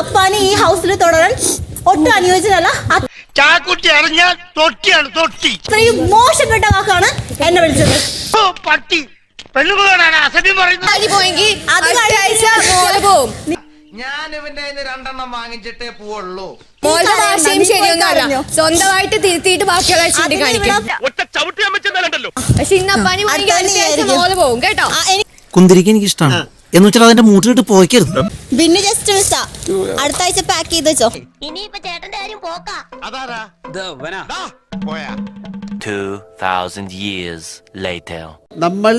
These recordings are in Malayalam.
അപ്പാന് ഈ ഹൗസിൽ തുടരാൻ ഒട്ടും അനുയോജ്യനല്ല. ചാക്കുട്ടി അറിഞ്ഞ തൊട്ടിയാണ് തൊട്ടി. ഇത്രയും മോശപ്പെട്ട വാക്കാണ് എന്നെ വിളിച്ചത്. ഓ, പട്ടി. ഞാൻ ഇവന്റെ രണ്ടെണ്ണം വാങ്ങിച്ചിട്ടേ പോവുള്ളൂ. മോളുടെ ഭാഷയും ശരിയൊന്നുമല്ല സ്വന്തമായിട്ട് തിരുത്തിയിട്ട് ബാക്കിയുള്ള ചൂണ്ടി കാണിക്കും ഒറ്റ ചവിട്ടി അമ്മച്ചെന്നാലുണ്ടല്ലോ പക്ഷെ ഇന്ന് അപ്പാനി. മോൾ പോവും കേട്ടോ. കുന്തിരിക്ക് എനിക്ക് ഇഷ്ടമാണ് എന്ന് വെച്ചാൽ അതിന്റെ മൂട്ടിലിട്ട് പോയിക്കരുത് പിന്നെ ജസ്റ്റ് മിസ്സാ അടുത്ത ആഴ്ച പാക്ക് ചെയ്ത് വെച്ചോ. ഇനിയിപ്പോ ചേട്ടന്റെ കാര്യം പോക്കാ. അതാരാ? ദാ, പോയാ. 2,000 years later. നമ്മൾ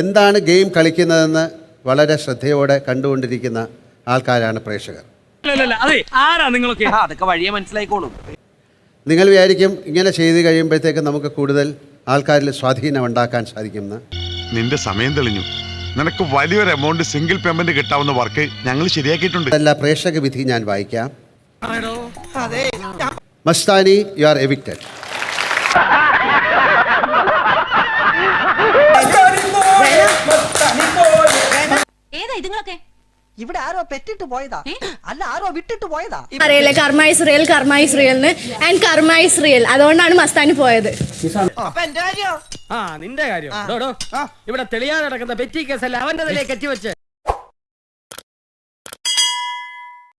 എന്താണ് ഗെയിം കളിക്കുന്നതെന്ന് വളരെ ശ്രദ്ധയോടെ കണ്ടുകൊണ്ടിരിക്കുന്ന ആൾക്കാരാണ് പ്രേക്ഷകർ. അതെ ആരാ നിങ്ങളൊക്കെ? അതൊക്കെ വഴിയെ മനസ്സിലായിക്കോളും. നിങ്ങൾ വിചാരിക്കും ഇങ്ങനെ ചെയ്ത് കഴിയുമ്പോഴത്തേക്ക് നമുക്ക് കൂടുതൽ ആൾക്കാരിൽ സ്വാധീനം ഉണ്ടാക്കാൻ സാധിക്കും നിന്റെ സമയം തെളിഞ്ഞു. നിനക്ക് വലിയൊരു എമൗണ്ട് സിംഗിൾ പേയ്മെന്റ് കിട്ടാവുന്ന വർക്ക് ഞങ്ങൾ ശരിയാക്കിയിട്ടുണ്ട്. അല്ല പ്രേക്ഷക വിധി ഞാൻ വായിക്കാം. മസ്താനി യു ആർ എവിക്റ്റഡ് ഇവിടെ ആരോ പെറ്റിട്ട് പോയതാ. അല്ല ആരോ വിട്ടിട്ട് പോയതാ. അറിയില്ലേ karma is real karma is real and karma is real അതുകൊണ്ടാണ് മസ്താനി പോയത്. അപ്പൊ എന്റെ കാര്യോ? ആ നിന്റെ കാര്യം. ഇവിടെ തെളിയാതെ നടക്കുന്ന പെറ്റി കേസല്ല അവന്റെ തലയെ കെട്ടിവെച്ച്.